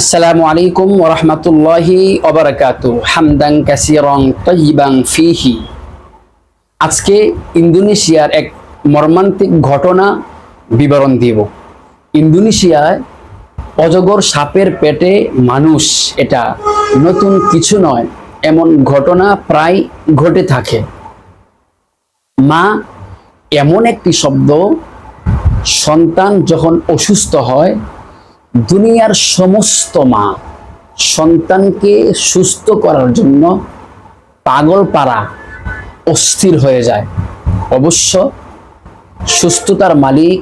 আসসালামু আলাইকুম ওরহমতুল্লাহি অবরাকাতু হামদাং কাসিরং তৈবাং ফিহি। আজকে ইন্দোনেশিয়ার এক মর্মান্তিক ঘটনা বিবরণ দিব। ইন্দোনেশিয়ায় অজগর সাপের পেটে মানুষ, এটা নতুন কিছু নয়, এমন ঘটনা প্রায় ঘটে থাকে। মা, এমন একটি শব্দ, সন্তান যখন অসুস্থ হয় দুনিয়ার সমস্ত মা সন্তানকে সুস্থ করার জন্য পাগল পাড়া অস্থির হয়ে যায়। অবশ্য সুস্থতার মালিক,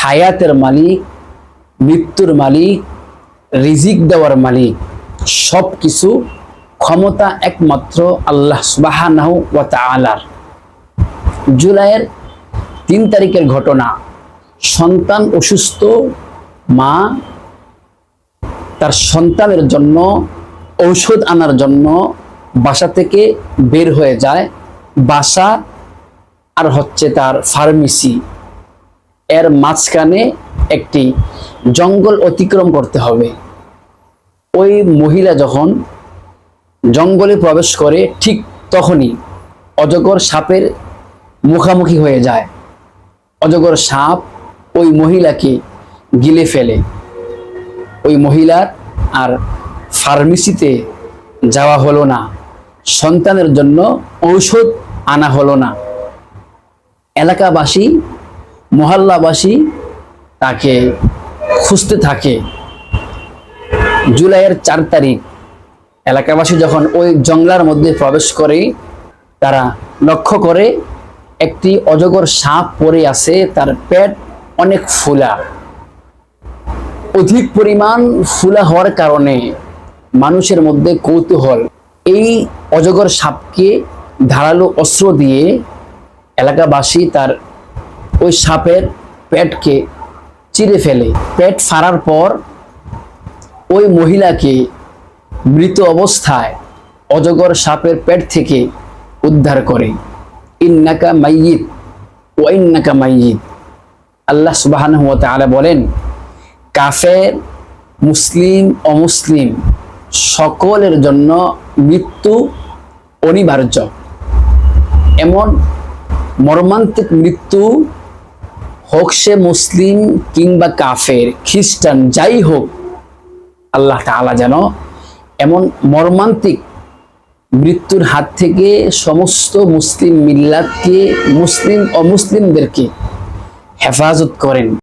হায়াতের মালিক, মৃত্যুর মালিক, রিজিক দেওয়ার মালিক সব কিছু ক্ষমতা একমাত্র আল্লাহ তাআলার। জুলাইয়ের তিন তারিখের ঘটনা, সন্তান অসুস্থ মা তার সন্তানের জন্য, ঔষধ আনার জন্য বাসা থেকে বের হয়ে যায়। বাসা আর হচ্ছে তার ফার্মেসি। এর মাঝখানে একটি জঙ্গল অতিক্রম করতে হবে। ওই মহিলা যখন জঙ্গলে প্রবেশ করে, ঠিক তখনই অজগর সাপের মুখামুখি হয়ে যায়। অজগর সাপ ওই মহিলাকে গিলে ফেলে। ওই মহিলার আর ফার্মেসিতে যাওয়া হলো না। সন্তানের জন্য ঔষধ আনা হলো না। এলাকাবাসী, মহল্লাবাসী তাকে খুঁজতে থাকে। জুলাইয়ের চার তারিখ, এলাকাবাসী যখন ওই জঙ্গলার মধ্যে প্রবেশ করে, তারা লক্ষ্য করে একটি অজগর সাপ পড়ে আছে, তার পেট অনেক ফুলা। অধিক পরিমাণ ফুলা হওয়ার কারণে মানুষের মধ্যে কৌতূহল, এই অজগর সাপকে ধারালো অস্ত্র দিয়ে এলাকাবাসী তার ওই সাপের পেটকে চিরে ফেলে। পেট ফাড়ার পর ওই মহিলাকে মৃত অবস্থায় অজগর সাপের পেট থেকে উদ্ধার করে। ইন্নাকা মাইয়িত ও ইন্নাকা মাইয়িত। আল্লাহ সুবাহান তাআলা বলেন কাফের, মুসলিম, অমুসলিম, সকলের জন্য মৃত্যু অনিবার্য। এমন মর্মান্তিক মৃত্যু হোক সে মুসলিম কিংবা কাফের, খ্রিস্টান, যাই হোক, আল্লাহ তাআলা যেন এমন মর্মান্তিক মৃত্যুর হাত থেকে সমস্ত মুসলিম মিল্লাতকে, মুসলিম, অমুসলিমদেরকে হেফাজত করেন।